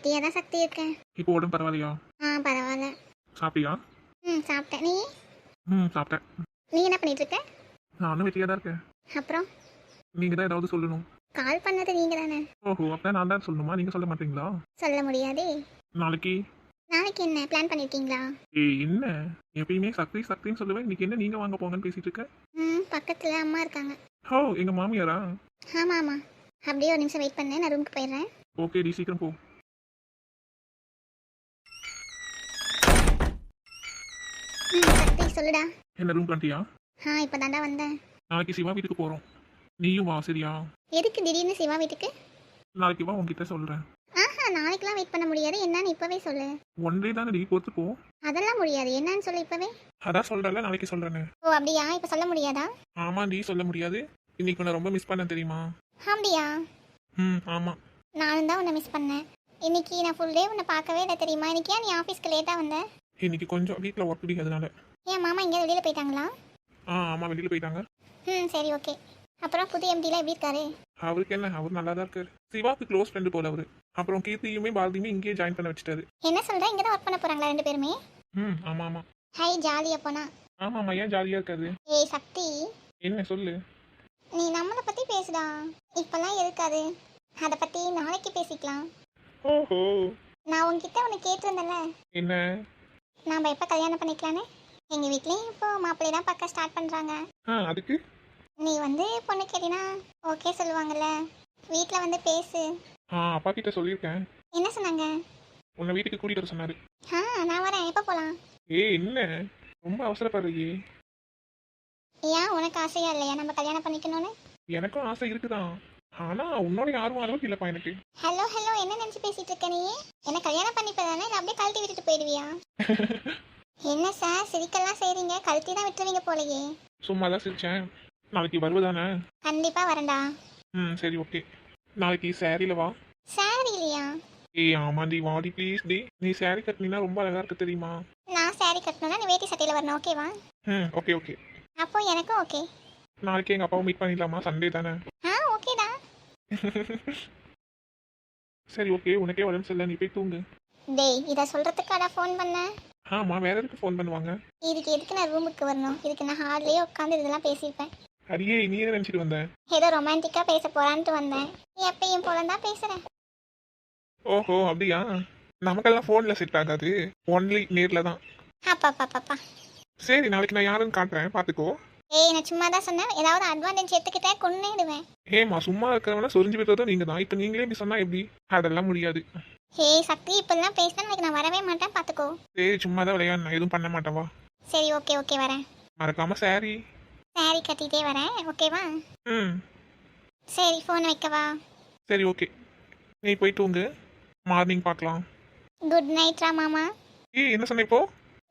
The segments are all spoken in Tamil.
வெட்டியாக தான் சக்தி இருக்கேன் இப்போ உடம்பு பரவாயில்லையா? ஆ பரவாயில்ல. சாப்பிட்டியா? ம் சாப்பிட்டேன். நீ? ம் சாப்பிட்டேன். நீ என்ன பண்ணிட்டு இருக்க? நானும் வெட்டியாக தான் இருக்கேன். அப்புறம்? நீங்கள் தான் ஏதாவது சொல்லணும். கால் பண்ணது நீங்க தானே? ஓஹோ அப்போ நான் தான் சொல்லணுமா? நீங்கள் சொல்ல மாட்டீங்களா? சொல்ல முடியாதே. நாளைக்கு. நாளைக்கு என்ன? பிளான் பண்ணிருக்கீங்களா? ஏய் என்ன? எப்பயுமே சக்தி சக்தின்னு சொல்லுவேன். இன்னைக்கு என்ன நீங்கள் வாங்க போங்கன்னு பேசிட்டு இருக்க? ம் பக்கத்தில் அம்மா இருக்காங்க. ஓ எங்கள் மாமியாரா? ஆமாம் ஆமாம் அப்படியே ஒரு நிமிஷம் வெயிட் பண்ணேன் நான் ரூமுக்கு போயிடுறேன். ஓகே டி சீக்கிரம் போ. சொல்லுடா. என்ன ரூம் பண்ணிட்டியா ஆ இப்போ தாண்டா வந்தேன். நாளைக்கு சிவா வீட்டுக்கு போகிறோம் நீயும் வா சரியா? எதுக்கு திடீர்னு சிவா வீட்டுக்கு? நாளைக்கு வா உங்ககிட்ட சொல்கிறேன் ஆஹா நாளைக்கெல்லாம் வெயிட் பண்ண முடியாது. என்னன்னு இப்போவே சொல்லு. ஒன் டே தானே நீ பொறுத்து போ. அதெல்லாம் முடியாது. என்னன்னு சொல்லு இப்போவே. அதான் சொல்கிறல நாளைக்கு சொல்கிறேன்னு ஓ அப்படியா? இப்போ சொல்ல முடியாதா? ஆமாம் நீ சொல்ல முடியாது. இன்னைக்கு உன்னை ரொம்ப மிஸ் பண்ண தெரியுமா? அப்படியா? ம் ஆமாம் நானும் தான் உன்னை மிஸ் பண்ணேன். இன்னைக்கு நான் ஃபுல் டே உன்னை பார்க்கவே இல்லை தெரியுமா? இன்னைக்கு ஏன் நீ ஆஃபீஸ்க்கு லேட்டாக வந்த? இன்னைக்கு கொஞ்சம் வீட்டில் ஒர்க் பிடிக்கிறதுனால ஏன் மாமா எங்கேயாவது வெளியில் போயிட்டாங்களா? ஆ ஆமாம் வெளியில் போயிட்டாங்க. ம் சரி ஓகே. அப்புறம் புது எம்டிலாம் எப்படி இருக்காரு? அவருக்கு என்ன? அவர் நல்லா தான் இருக்காரு. சிவாக்கு க்ளோஸ் ஃப்ரெண்டு போல அவரு. அப்புறம் கீர்த்தியுமே பாரதியுமே இங்கேயே ஜாயின் பண்ண வச்சுட்டாரு. என்ன சொல்ற? இங்கே தான் ஒர்க் பண்ண போகிறாங்களா ரெண்டு பேருமே? ம் ஆமாம் ஆமாம் ஹை ஜாலி அப்போனா. ஆமாம் ஆமாம் ஏன் ஜாலியாக இருக்காது ஏய் சக்தி. என்ன சொல்லு? நீ நம்மளை பற்றி பேசுடா. இப்போல்லாம் இருக்காது அதை பற்றி நாளைக்கு பேசிக்கலாம். ஓஹோ. நான் உன்கிட்ட உன்னை கேட்டிருந்தேன்ல. என்ன? நாம் எப்போ கல்யாணம் பண்ணிக்கலான்னு? எங்கள் வீட்லேயும் இப்போ மாப்பிள்ளை தான் பார்க்க ஸ்டார்ட் பண்ணுறாங்க ஆ அதுக்கு? நீ வந்து பொண்ணு கேட்டினா ஓகே சொல்லுவாங்கல்ல. வீட்டில் வந்து பேசு. ஆ அப்பா கிட்ட சொல்லியிருக்கேன். என்ன சொன்னாங்க? உன்னை வீட்டுக்கு கூட்டிகிட்டு வர சொன்னாரு. ஆ நான் வரேன். எப்போ போகலாம் ஏய் என்ன? ரொம்ப அவசரப்படுறியே. ஏன்? உனக்கு ஆசையா இல்லையா? நம்ம கல்யாணம் பண்ணிக்கணும்னு? எனக்கும் ஆசை இருக்குதான். ஆனால் உன்னோட ஆர்வம் அளவுக்கு இல்லைப்பா எனக்கு. ஹலோ ஹலோ என்ன நினச்சி பேசிட்டு இருக்க நீ? என்ன கல்யாணம் பண்ணிப்பதானே? இல்லை அப்படியே கழட்டி விட்டுட்டு போயிடுவியா? என்ன சார் சிரிக்கலாம் செய்றீங்க? கழட்டி தான் விட்டுருவீங்க போலயே. சும்மா தான் சிரிச்சேன். நாளைக்கு வருவதானே கண்டிப்பாக வரேன்டா. ம் சரி ஓகே. நாளைக்கு சேரீல வா. சாரி இல்லையா ஏய் ஆமாண்டி வாடி ப்ளீஸ் டி. நீ சேரீ கட்டினா ரொம்ப அழகா இருக்கு தெரியுமா? நான் சாரி கட்டணும்னா நீ வேட்டி சட்டையில் வரணும். ஓகேவா ம் ஓகே ஓகே. அப்போ எனக்கும் ஓகே நாளைக்கு எங்கள் அப்பாவை மீட் பண்ணிடலாமா? சண்டே தானே? ஆ ஓகேடா சரி ஓகே. உனக்கே உடம்பு சரியில்லை. நீ போய் தூங்கு. டேய் இதை சொல்கிறதுக்காடா ஃபோன் பண்ணேன் ஆமாம் வேற எதுக்கு ஃபோன் பண்ணுவாங்க? இதுக்கு எதுக்கு நான் ரூமுக்கு வரணும்? இதுக்கு நான் ஹார்ட்லேயே உட்காந்து இதெல்லாம் பேசியிருப்பேன். அடியே நீ என்ன நினச்சிட்டு வந்த? ஏதோ ரொமான்டிக்காக பேச போகிறான்ட்டு வந்தேன். நீ எப்பயும் போல தான் பேசுகிறேன் ஓஹோ அப்படியா? நமக்கெல்லாம் ஃபோனில் செட் ஆகாது. ஒன்லி நேரில் தான். அப்பா அப்பா பாப்பா சரி நாளைக்கு நான் யாருன்னு காட்டுறேன். பார்த்துக்கோ ஏய் நான் சும்மா தான் சொன்னேன். ஏதாவது அட்வான்டேஜ் எடுத்துக்கிட்டேன் கொன்னிடுவேன். ஏமா சும்மா இருக்கிறவனா சொரிஞ்சு போய்த்ததும் நீங்கள் தான் இப்போ நீங்களே இப்படி சொன்னால் எப்படி? அதெல்லாம் முடியாது. ஏய் சக்தி இப்பெல்லாம் பேசினா நாளைக்கு நான் வரவே மாட்டேன் பார்த்துக்கோ சரி சும்மா தான் விளையாடு நான் எதுவும் பண்ண மாட்டேன் வா. சரி ஓகே ஓகே வரேன். மறக்காம சாரி சாரி கட்டிகிட்டே வரேன் ஓகேவா ம். சரி ஃபோன் வைக்கவா சரி ஓகே. நீ போய் தூங்கு. மார்னிங் பார்க்கலாம். குட் நைட்ரா மாமா. ஏய் என்ன சொன்ன இப்போ?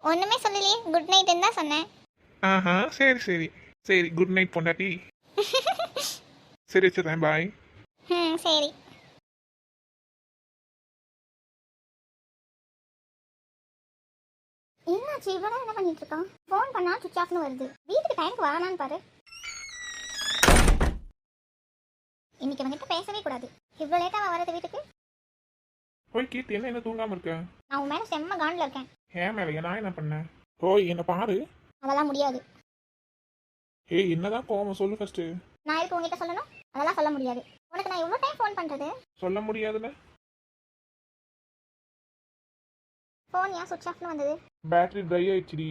ஒன்றுமே சொல்லலையே குட் நைட்டுன்னு தான் சொன்னேன். ஆஹா சரி சரி. சரி குட் நைட் பொண்டாட்டி. சரி வச்சிடுறேன் பாய் ம் சரி. என்னாச்சு? இவ்வளோ என்ன பண்ணிட்டு இருக்கான்? ஃபோன் பண்ணா சுவிச் ஆஃப்னு வருது. வீட்டுக்கு டைமுக்கு வரானான்னு பாரு. இன்னைக்கு அவன்கிட்ட பேசவே கூடாது. இவ்வளோ லேட்டாக வரது வீட்டுக்கு? ஓய் கீர்த்தி என்ன என்ன தூங்காம இருக்க? நான் உன் மேலே செம்ம காண்டில் இருக்கேன். ஏன் மேலையா நான் என்ன பண்ணேன்? ஓய் என்ன பாரு. அதெல்லாம் முடியாது. ஏய் என்னதான் கோவம்? சொல்லு ஃபர்ஸ்ட் நான் எதுக்கு உங்ககிட்ட சொல்லணும்? அதெல்லாம் சொல்ல முடியாது. உனக்கு நான் எவ்வளோ டைம் ஃபோன் பண்ணுறது சொல்ல முடியாதுல்ல ஃபோன் ஏன் சுவிச் ஆஃப்னு வந்தது? பேட்டரி ட்ரை ஆயிடுச்சுடி.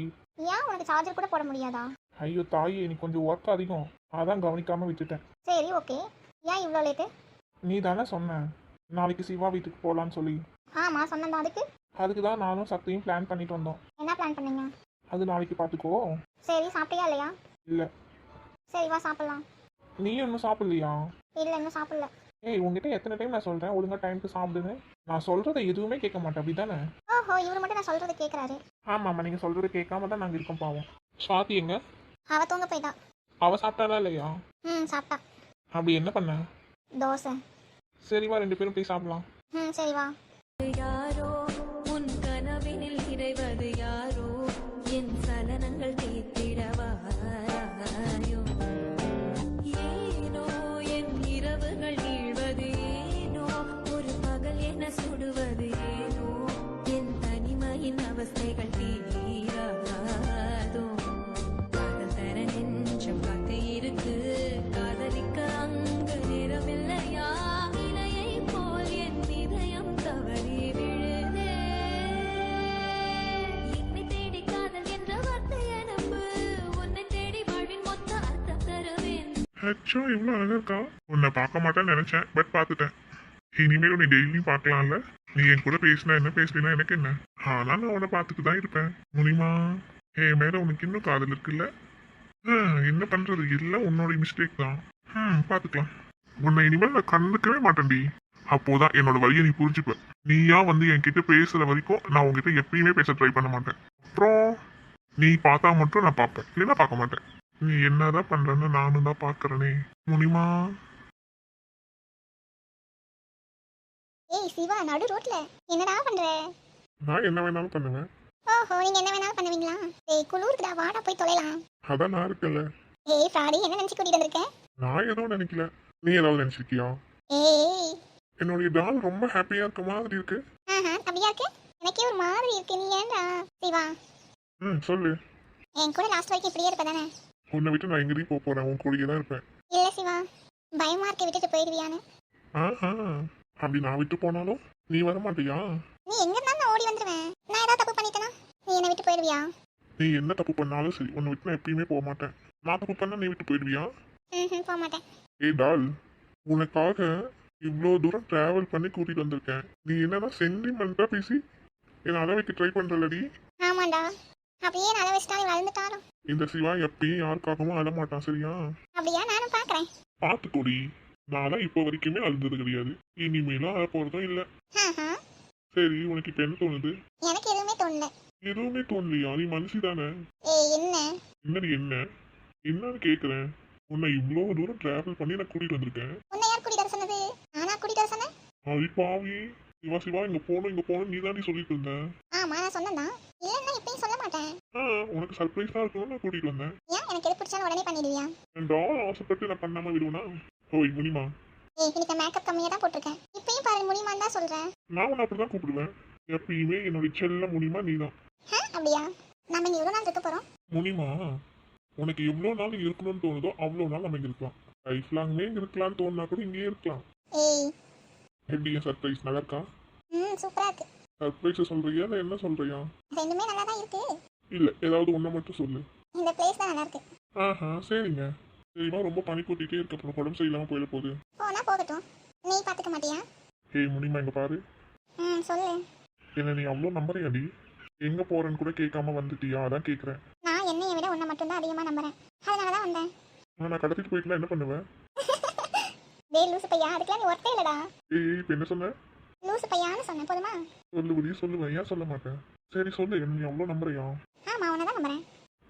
ஏன் உனக்கு சார்ஜர் கூட போட முடியாதா? ஐயோ தாயே நீ கொஞ்சம் ஒர்க் அதிகம். அதான் கவனிக்காம விட்டுட்டேன். சரி ஓகே ஏன் இவ்வளோ லேட்டு நீ தானே சொன்ன. நாளைக்கு சிவா வீட்டுக்கு போகலான்னு சொல்லி. ஆமாம் சொன்னதான் அதுக்கு. அதுக்கு தான் நானும் சக்தியும் பிளான் பண்ணிட்டு வந்தோம். என்ன பிளான் பண்ணீங்க? அது நாளைக்கு பார்த்துக்கோ சரி சாப்பிட்டியா இல்லையா? இல்ல. சரி வா சாப்பிட்லாம். நீ இன்னும் சாப்பிடலையா? இல்லை இன்னும் சாப்பிடல. ஏய் உங்ககிட்ட எத்தனை டைம் நான் சொல்றேன்? ஒழுங்கா டைம்க்கு சாப்பிடுன்னு. நான் சொல்றதை எதுவுமே கேட்க மாட்டேன் அப்படிதானே? ஓஹோ இவர் மட்டும் நான் சொல்கிறது கேட்குறாரு. ஆமா ஆமா நீங்க சொல்றதை கேட்காம தான் நாங்க இருக்கோம் பாவம். சுவாதி எங்க? அவ தூங்க போயிட்டா. அவ சாப்பிட்டாளா இல்லையா? ம் சாப்பிட்டா. அப்படி என்ன பண்ண? தோசை. சரிவா ரெண்டு பேரும் போய் சாப்பிடலாம். ம் சரி வா. யாரோ அச்சோ இவ்வளோ அழகா இருக்கா? உன்னை பார்க்க மாட்டேன்னு நினைச்சேன் பட் பார்த்துட்டேன். இனிமேல் உன்னை டெய்லியும் பார்க்கலாம்ல? நீ என் கூட பேசினா என்ன பேசலினா எனக்கு என்ன? ஆனா நான் உன்னை பார்த்துட்டு தான் இருப்பேன். முனிமா என் மேல உனக்கு இன்னும் காதல் இருக்குல்ல? என்ன பண்றது? எல்லாம் உன்னோட மிஸ்டேக் தான். ம் பார்த்துக்கலாம். உன்னை இனிமேல் நான் கண்டுக்கவே மாட்டேன்டி. அப்போதான் என்னோட வழியை நீ புரிஞ்சுப்ப. நீயா வந்து என்கிட்ட பேசுற வரைக்கும் நான் உங்ககிட்ட எப்பயுமே பேச ட்ரை பண்ண மாட்டேன். அப்புறம் நீ பார்த்தா மட்டும் நான் பார்ப்பேன். இல்லைன்னா பார்க்க மாட்டேன். நீ என்னதான் பண்றன்னு நானும் தான் பார்க்கறனே முடியுமா ஏய் சிவா நடு ரோட்ல. என்னடா பண்ற? நான் என்ன வேணாலும் பண்ணுவேன். ஓஹோ நீங்க என்ன வேணாலும் பண்ணுவீங்களா? ஏய் குளிருக்குடா வாடா போய் தொலைலாம். அதான் நான் இருக்கல ஏய் ஃப்ராடி என்ன நினைச்சு கூட்டிட்டு வந்திருக்கேன் நான் எதுவும் நினைக்கல. நீ ஏதாவது நினைச்சிருக்கியா? ஏய். என்னுடைய டால் ரொம்ப ஹாப்பியா இருக்க மாதிரி இருக்கு. ஆஹா அப்படியா இருக்கு? எனக்கே ஒரு மாதிரி இருக்கு. நீ ஏன்டா சிவா? ம் சொல்லு. என் கூட லாஸ்ட் வரைக்கும் இப்படியே இருப்ப தானே உன்னை விட்டு நான் எங்கேயும் போக போறேன். உன் கூடயே தான் இருப்பேன். இல்ல சிவா பயமா இருக்க விட்டுட்டு போயிடுவியான்னு. ஆஹா அப்படி நான் விட்டு போனாலும் நீ வர மாட்டியா? நீ எங்க இருந்தாலும் ஓடி வந்துருவேன். நான் ஏதாவது தப்பு பண்ணிட்டேனா? நீ என்னை விட்டு போயிடுவியா? நீ என்ன தப்பு பண்ணாலும் சரி உன்னை விட்டு நான் எப்பயுமே போக மாட்டேன். நான் தப்பு பண்ணா நீ விட்டு போயிடுவியா? ம் போக மாட்டேன். ஏய் டால் உனக்காக இவ்வளோ தூரம் டிராவல் பண்ணி கூட்டிட்டு வந்திருக்கேன். நீ என்னன்னா சென்டிமெண்டா பேசி என்னை அழ வைக்க ட்ரை பண்றலடி ஆமாண்டா. அப்படியே நான் வச்சுட்டா நீ வளர்ந்துட்டாலும். இந்த சிவா எப்பயும் யாருக்காகவும் அழ மாட்டான் சரியா? அப்படியா நானும் பாக்குறேன். பார்த்துக்கோடி. நான்லாம் இப்போ வரைக்குமே அழுந்தது கிடையாது. இனிமேலும் அழ போறதும் இல்லை. சரி உனக்கு இப்போ என்ன தோணுது? எனக்கு எதுவுமே தோணல. எதுவுமே தோணலையா? நீ மனுஷி தானே? என்ன? என்னடி என்ன? என்னன்னு கேக்குறேன். உன்னை இவ்வளோ தூரம் டிராவல் பண்ணி நான் கூட்டிட்டு வந்திருக்கேன். உன்னை யார் கூட்டிட்டு வர சொன்னது? நானா கூட்டிட்டு வர சொன்னேன்? அடி பாவி. சிவா சிவா இங்க போகணும் இங்க போகணும் நீ தாண்டி சொல்லிட்டு இருந்த. ஆமா நான் சொன்னேன்தான். ஆ உனக்கு சர்ப்ரைஸா இருக்கணும்னு கூட்டிட்டு வந்தேன். ஏன்? எனக்கு எது பிடிச்சாலும் உடனே பண்ணிடுவியா? டால் ஆசைப்பட்டு நான் பண்ணாம விடுவேனா? ஓய் முனிமா. ஏய் இன்னைக்கு மேக்கப் கம்மியா தான் போட்டிருக்கேன். இப்பயும் பாரு முடியுமான்னு தான் சொல்றேன். நான் உன்னை அப்படிதான் கூப்பிடுவேன். எப்பயுமே என்னுடைய செல்ல முனிமா நீ தான் ஆ அப்படியா? நம்ம இங்க எவ்வளவு நாள் இருக்க போறோம்? முனிமா உனக்கு எவ்வளோ நாள் இருக்கணும்னு தோணுதோ அவ்வளோ நாள் நம்ம இங்க இருக்கலாம். லைஃப் இங்க இருக்கலாம்னு தோணுனா கூட இங்கேயே இருக்கலாம். ஏய். எப்படி சர்ப்ரைஸ் நல்லா இருக்கா? சர்ப்ரைஸ் சொல்றியா? இல்லை என்ன சொல்றியா? ரெண்டுமே நல்லா தான் இருக்கு. இல்ல ஏதாவது ஒண்ணை மட்டும் சொல்லு. இந்த பிளேஸ் தான் நல்லா இருக்கு ஆஹா சரிங்க. சரிமா ரொம்ப பனி கொட்டிட்டே இருக்க. அப்புறம் உடம்பு சரியில்லாம போயிட போகுது. போனா போகட்டும். நீ பாத்துக்க மாட்டியா? ஏய் முனிமா இங்க பாரு. ம் சொல்லு. என்ன நீ அவ்வளோ நம்புறியாடி? எங்க போறேன்னு கூட கேட்காம வந்துட்டியா? அதான் கேக்குறேன். நான் என்னைய விட உன்னை மட்டும்தான் அதிகமா நம்புறேன். அதனால தான் வந்தேன் நான் கடத்திட்டு போயிட்டுலாம் என்ன பண்ணுவேன் டேய் லூசு பையா அதுக்கெல்லாம் நீ ஒர்த்தே இல்லடா. ஏய் இப்போ என்ன சொன்ன? லூசு பையான்னு சொன்னேன். போதுமா? சொல்லுபடி சொல்லுவேன் ஏன் சொல்ல மாட்டேன் சரி சொல்லு. நீ அவ்வளோ நம்புறியா? ஆமா உன்னை தான் நம்புறேன்.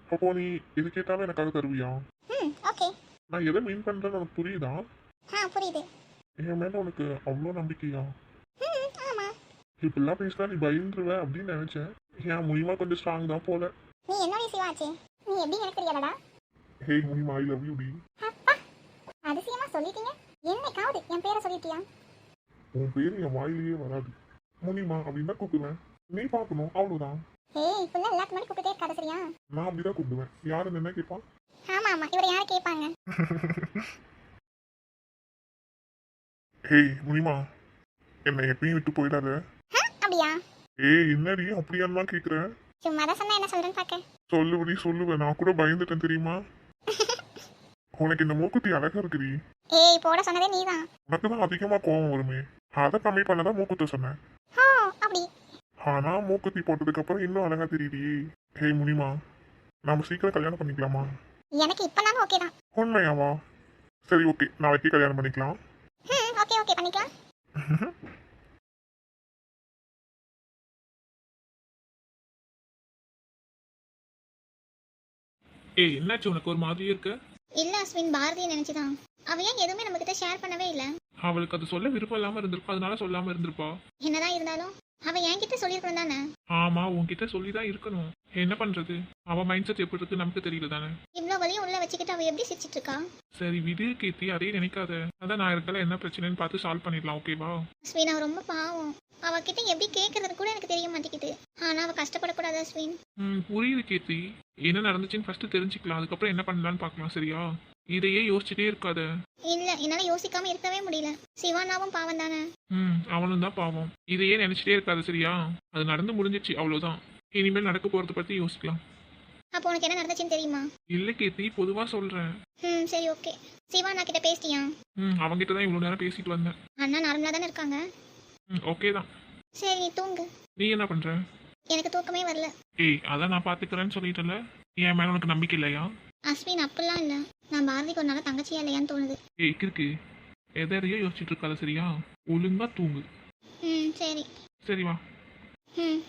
அப்போ நீ இது கேட்டாலும் எனக்காக தருவியா? ம் ஓகே. நான் எதை மீன் பண்றேன்னு உனக்கு புரியுதா? ஆ புரியுது. என் மேல உனக்கு அவ்வளோ நம்பிக்கையா? ம் ஆமா. இப்படிலாம் பேசினா நீ பயந்துருவ அப்படின்னு நினைச்சேன். ஏன் முனிமா கொஞ்சம் ஸ்ட்ராங் தான் போல. நீ என்னோட சிவாச்சு நீ எப்படி எனக்கு தெரியாதடா? ஹே முனிமா ஐ லவ் யூ டி. அதிசயமா சொல்லிட்டீங்க. என்னைக்காவது என் பேரை சொல்லிட்டியா? உன் பேர் என் வாயிலேயே வராது. முனிமா அப்படின்னு தான் கூப்பிடுவேன். நீ பார்க்கணும் அவ்வளோதான் ஏய் இப்பெல்லாம் எல்லாத்துக்கு முன்னாடி கூப்பிட்டே இருக்காத சரியா? நான் அப்படிதான் கூப்பிடுவேன். யாருன்னு என்ன கேட்பான் ஆமா ஆமா. இவரை யார் கேட்பாங்க ஹேய் முனிமா. என்னை எப்பயும் விட்டு போயிடாத. அப்படியா? ஏய் என்னடி அப்படியான்லாம் கேட்குறேன் சும்மா தான் சொன்னா என்ன சொல்றேன்னு பார்க்க சொல்லுபடி சொல்லுவேன் நான் கூட பயந்துட்டேன் தெரியுமா? உனக்கு இந்த மூக்குத்தி அழகா இருக்குடி. ஏய் போட சொன்னதே நீதான். உனக்கு தான் அதிகமாக கோவம் வருமே. அதை கம்மி பண்ணதான் மூக்குத்த சொன்னேன். ஆனா மூக்குத்தி போட்டதுக்கு அப்புறம் இன்னும் அழகா தெரியுடியே ஹேய் முனிமா நாம சீக்கிரம் கல்யாணம் பண்ணிக்கலாமா? எனக்கு இப்பனாலும் ஓகே தான். உண்மையாவா? சரி ஓகே நாளைக்கு கல்யாணம் பண்ணிக்கலாம். ஓகே ஓகே பண்ணிக்கலாம். ஏய் என்னாச்சு? உனக்கு ஒரு மாதிரி இருக்கு? அஸ்வின் பாரதியை நினைச்சுதான். அவ ஏன் எதுவுமே நம்ம கிட்ட ஷேர் பண்ணவே இல்ல? அவளுக்கு அது சொல்ல விருப்பம் இல்லாம இருந்திருப்பா அதனால சொல்லாம இருந்திருப்பா. என்னதான் இருந்தாலும் அவ என்கிட்ட சொல்லியிருக்கணும் தானே? ஆமா உன்கிட்ட சொல்லிதான் இருக்கணும். என்ன பண்றது? அவ மைண்ட் செட் எப்படி இருக்கு நமக்கு தெரியல தானே? இவ்வளோ வலியும் உள்ள வச்சுக்கிட்டு அவ எப்படி சிரிச்சிட்டு இருக்கா? சரி விடு கீர்த்தி. அதே நினைக்காத. அதான் நான் இருக்கல என்ன பிரச்சனைன்னு பார்த்து சால்வ் பண்ணிடலாம் ஓகேவா அஸ்வின் அவ ரொம்ப பாவம். அவகிட்ட எப்படி கேட்கறது கூட எனக்கு தெரிய மாட்டேங்குது. ஆனா அவ கஷ்டப்படக்கூடாது அஸ்வின் ம் புரியுது கீர்த்தி. என்ன நடந்துச்சுன்னு ஃபர்ஸ்ட் தெரிஞ்சுக்கலாம். அதுக்கப்புறம் என்ன பண்ணலாம்னு பார்க்கலாம் சரியா? இதையே யோசிச்சுட்டே இருக்காத. இல்ல என்னால யோசிக்காம இருக்கவே முடியல. சிவானாவும் பாவம் தானே? ம் அவனும் தான் பாவம். இதையே நினைச்சிட்டே இருக்காது சரியா? அது நடந்து முடிஞ்சிச்சு அவ்வளவுதான். இனிமேல் நடக்க போறத பத்தி யோசிக்கலாம். அப்போ உனக்கு என்ன நடந்துச்சுன்னு தெரியுமா? இல்லை கீர்த்தி பொதுவாக சொல்கிறேன் ம் சரி ஓகே. சிவா நான் கிட்ட பேசிட்டியா? ம் அவங்ககிட்ட தான் இவ்வளோ நேரம் பேசிட்டு வந்தேன். அண்ணா நார்மலாக தானே இருக்காங்க? ம் ஓகே தான். சரி நீ தூங்கு. நீ என்ன பண்ணுற எனக்கு தூக்கமே வரல. ஏய் அதான் நான் பார்த்துக்கிறேன்னு சொல்லிட்டல என் மேலே உனக்கு நம்பிக்கை இல்லையா? அஸ்வின் அப்படிலாம் இல்லை. நான் பாரதிக்கு ஒரு நாள் தங்கச்சியா இல்லையான்னு தோணுது. ஏய் கிறுக்கு. எதை எதையோ யோசிச்சுட்டு இருக்காத சரியா? ஒழுங்கா தூங்கு. ம் சரி. சரி வா. ம்.